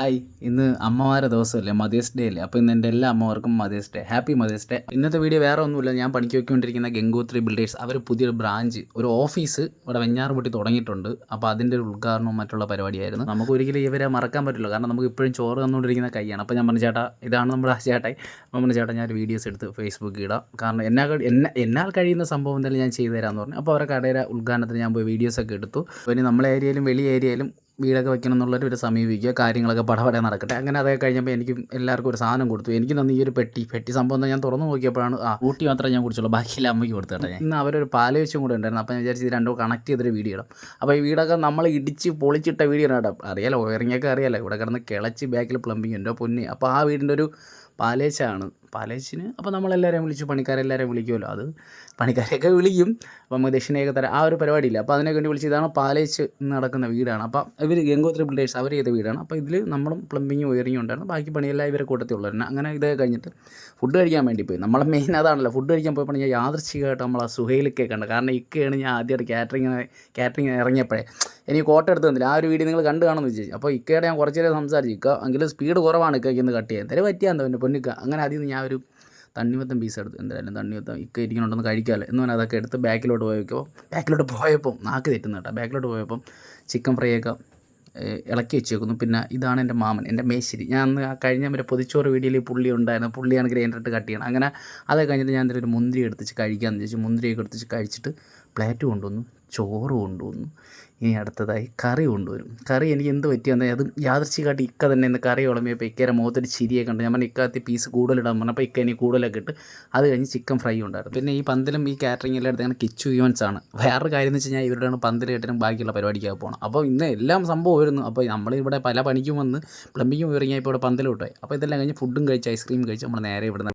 Hi ഇന്ന് അമ്മമാരുടെ ദിവസമല്ലേ? മദേഴ്സ് ഡേ അല്ലേ? അപ്പോൾ ഇന്ന് എന്റെ എല്ലാ അമ്മമാർക്കും mother's day happy mother's day ഇന്നത്തെ വീഡിയോ വേറെ ഒന്നുമില്ല. ഞാൻ പണിക്ക് വെക്കൊണ്ടിരിക്കുന്ന ഗംഗോത്രി ബിൽഡേഴ്സ് അവർ പുതിയൊരു ബ്രാഞ്ച് ഒരു ഓഫീസ് ഇവിടെ വെഞ്ഞാറുപൊട്ടി തുടങ്ങിയിട്ടുണ്ട്. അപ്പോൾ അതിന്റെ ഒരു ഉദ്ഘാടനവും മറ്റുള്ള പരിപാടിയായിരുന്നു. നമുക്ക് ഒരിക്കലും ഇവരെ മറക്കാൻ പറ്റില്ല. കാരണം നമുക്ക് ഇപ്പോഴും ചോറ് തന്നുകൊണ്ടിരിക്കുന്ന കൈയാണ്. അപ്പോൾ ഞാൻ പറഞ്ഞ ചേട്ടാ ഇതാണ് നമ്മുടെ ചേട്ടായി. അപ്പം ചേട്ടാ ഞാൻ വീഡിയോസ് എടുത്ത് ഫേസ്ബുക്കിൽ ഇടാം. കാരണം എന്നാ എന്നെ എന്നാൽ കഴിയുന്ന സംഭവം എന്തായാലും ഞാൻ ചെയ്തു തരാമെന്ന് പറഞ്ഞു. അപ്പോൾ അവരുടെ കടയുടെ ഉദ്ഘാടനത്തിന് ഞാൻ പോയി വീഡിയോസൊക്കെ എടുത്തു. പിന്നെ നമ്മളെ ഏരിയയിലും വെളി ഏരിയയിലും വീടൊക്കെ വെക്കണം എന്നുള്ളവർ ഒരു സമീപിക്കുക കാര്യങ്ങളൊക്കെ പടപടെ നടക്കട്ടെ. അങ്ങനെ അതൊക്കെ കഴിഞ്ഞപ്പോൾ എനിക്ക് എല്ലാവർക്കും ഒരു സാധനം കൊടുത്തു. എനിക്ക് തന്നെ ഈ ഒരു പെട്ടി. പെട്ടി സംഭവം ഞാൻ തുറന്നു നോക്കിയപ്പോഴാണ് ആ. ഊട്ടി മാത്രമേ ഞാൻ കുടിച്ചുള്ളൂ. ബാക്കിയെല്ലാം അമ്മയ്ക്ക് കൊടുത്തു കേട്ടോ ഞാൻ. ഇന്ന് അവരൊരു പാലവെച്ചും കൂടെ ഉണ്ടായിരുന്നു. അപ്പോൾ ഞാൻ വിചാരിച്ചു ഇത് രണ്ടും കണക്ട് ചെയ്തൊരു വീഡിയോ ഇടാം അപ്പോൾ ഈ വീടൊക്കെ നമ്മൾ ഇടിച്ച് പൊളിച്ചിട്ട വീഡിയോ കേട്ടോ. അറിയാലോ വയറിങ്ങൊക്കെ അറിയാലോ. ഇവിടെ കിടന്ന് കിളച്ച് ബാക്കിൽ പ്ലംബിങ് എന്റെ പൊന്നി. അപ്പോൾ ആ വീടിന്റെ ഒരു പാലേച്ചാണ് പാലേച്ചിന്. അപ്പോൾ നമ്മളെല്ലാവരെയും വിളിച്ചു പണിക്കാരെല്ലാവരെയും വിളിക്കുമല്ലോ അത് പണിക്കാരെയൊക്കെ വിളിക്കും. നമുക്ക് ദക്ഷിണയൊക്കെ തരാം. ആ ഒരു പരിപാടിയില്ല. അപ്പോൾ അതിനൊക്കെ വേണ്ടി വിളിച്ച് ഇതാണ് പാലേച്ച് നടക്കുന്ന വീടാണ്. അപ്പോൾ ഇവർ ഗംഗോത്രി ബിൽഡേഴ്സ് അവർ ചെയ്ത വീടാണ്. അപ്പോൾ ഇതിൽ നമ്മളും പ്ലംബിങ്ങും വയറിങ്ങും ഉണ്ടായിരുന്നു. ബാക്കി പണിയെല്ലാം ഇവരെ കൂട്ടത്തിലുള്ളവരുന്നു അങ്ങനെ ഇത് കഴിഞ്ഞിട്ട് ഫുഡ് കഴിക്കാൻ വേണ്ടി പോയി. നമ്മളെ മെയിൻ അതാണല്ലോ. ഫുഡ് കഴിക്കാൻ പോയപ്പോൾ ഞാൻ യാദൃശ്ചികമായിട്ട് നമ്മൾ ആ സുഹൈലൊക്കെ കണ്ടു കാരണം ഇക്കയാണ് ഞാൻ ആദ്യമായിട്ട് കാറ്ററിങ്ങിനെ കാറ്ററിങ്ങിന് ഇറങ്ങിയപ്പോഴേ. എനിക്ക് കോട്ട എടുത്ത് തന്നില്ല. ആ ഒരു വീഡിയോ നിങ്ങൾ കണ്ടു കാണുമെന്ന് വിചാരിച്ചു. അപ്പോൾ ഇക്കയുടെ ഞാൻ കുറച്ച് നേരം സംസാരിച്ചു. ഇക്ക എങ്കിലും സ്പീഡ് കുറവാണ് ഇക്കയ്ക്ക് ഇന്ന് കട്ട് ചെയ്യാൻ. എന്തായാലും എന്താ പിന്നെ പൊന്നിക്ക. അങ്ങനെ അതിൽ നിന്ന് ഞാൻ ഒരു തണ്ണിമത്തം പീസ് എടുത്തു. എന്തായാലും തണ്ണിമത്തം ഇക്ക ഇരിക്കണുണ്ടെന്ന് കഴിക്കാമല്ലോ എന്ന് പറഞ്ഞാൽ അതൊക്കെ എടുത്ത് ബാക്കിലോട്ട് പോയപ്പോൾ ബാക്കിലോട്ട് പോയപ്പോൾ നാക്ക് തെറ്റുന്ന കേട്ടോ. ബാക്കിലോട്ട് പോയപ്പം ചിക്കൻ ഫ്രൈ ഒക്കെ ഇളക്കി വെച്ചേക്കുന്നു. പിന്നെ ഇതാണ് എന്റെ മാമൻ എന്റെ മേശിരി. ഞാൻ അന്ന് ആ കഴിഞ്ഞ പൊതിച്ചോറ് വീഡിയോയിൽ പുള്ളി ഉണ്ടായിരുന്നു. പുള്ളിയാണ് ഗ്രൈൻഡറിട്ട് കട്ട് ചെയ്യണം അങ്ങനെ അത് കഴിഞ്ഞിട്ട് ഞാൻ എന്തെങ്കിലും ഒരു മുന്തിരി എടുത്തിച്ച് കഴിക്കാമെന്ന് ചോദിച്ചു മുന്തിരിയൊക്കെ എടുത്തിച്ച് കഴിച്ചിട്ട് പ്ലേറ്റ് കൊണ്ടുവന്നു. ചോറ് കൊണ്ടുവന്നു. ഇനി അടുത്തതായി കറി കൊണ്ടുവരും. കറി എനിക്ക് എന്ത് പറ്റിയെന്ന് അത് യാദർച്ഛികമായിട്ട് ഇക്ക തന്നെ ഇന്ന് കറി ഉളമ്പിയപ്പോൾ ഇക്കയുടെ മുഖത്തൊരു ചിരിയെ കണ്ട്. ഞാൻ പറഞ്ഞു ഇക്കാത്തി പീസ് കൂടുതലിടാൻ പറഞ്ഞപ്പോൾ ഇക്ക ഇനി കൂടുതലൊക്കെ ഇട്ട് അത് കഴിഞ്ഞ് ചിക്കൻ ഫ്രൈ ഉണ്ടായിരുന്നു. പിന്നെ ഈ പന്തലും ഈ കാറ്ററിംഗ് എല്ലാം എടുത്ത് അങ്ങനെ കിച്ചു ഇവൻസ് ആണ്. വേറൊരു കാര്യം എന്ന് വെച്ച് കഴിഞ്ഞാൽ ഇവരുടെയാണ് പന്തൽ കെട്ടിനും ബാക്കിയുള്ള പരിപാടിക്കൊക്കെ പോകണം അപ്പോൾ ഇന്ന് എല്ലാം സംഭവം വരുന്നു അപ്പോൾ നമ്മളിവിടെ പല പണിക്കും വന്ന് പ്ലംബിങ്ങും ഇറങ്ങിയപ്പോൾ ഇവിടെ പന്തലും ഇട്ടായി അപ്പോൾ ഇതെല്ലാം കഴിഞ്ഞ് ഫുഡും കഴിച്ച് ഐസ്ക്രീം കഴിച്ച് നമ്മൾ നേരെ ഇവിടുന്ന്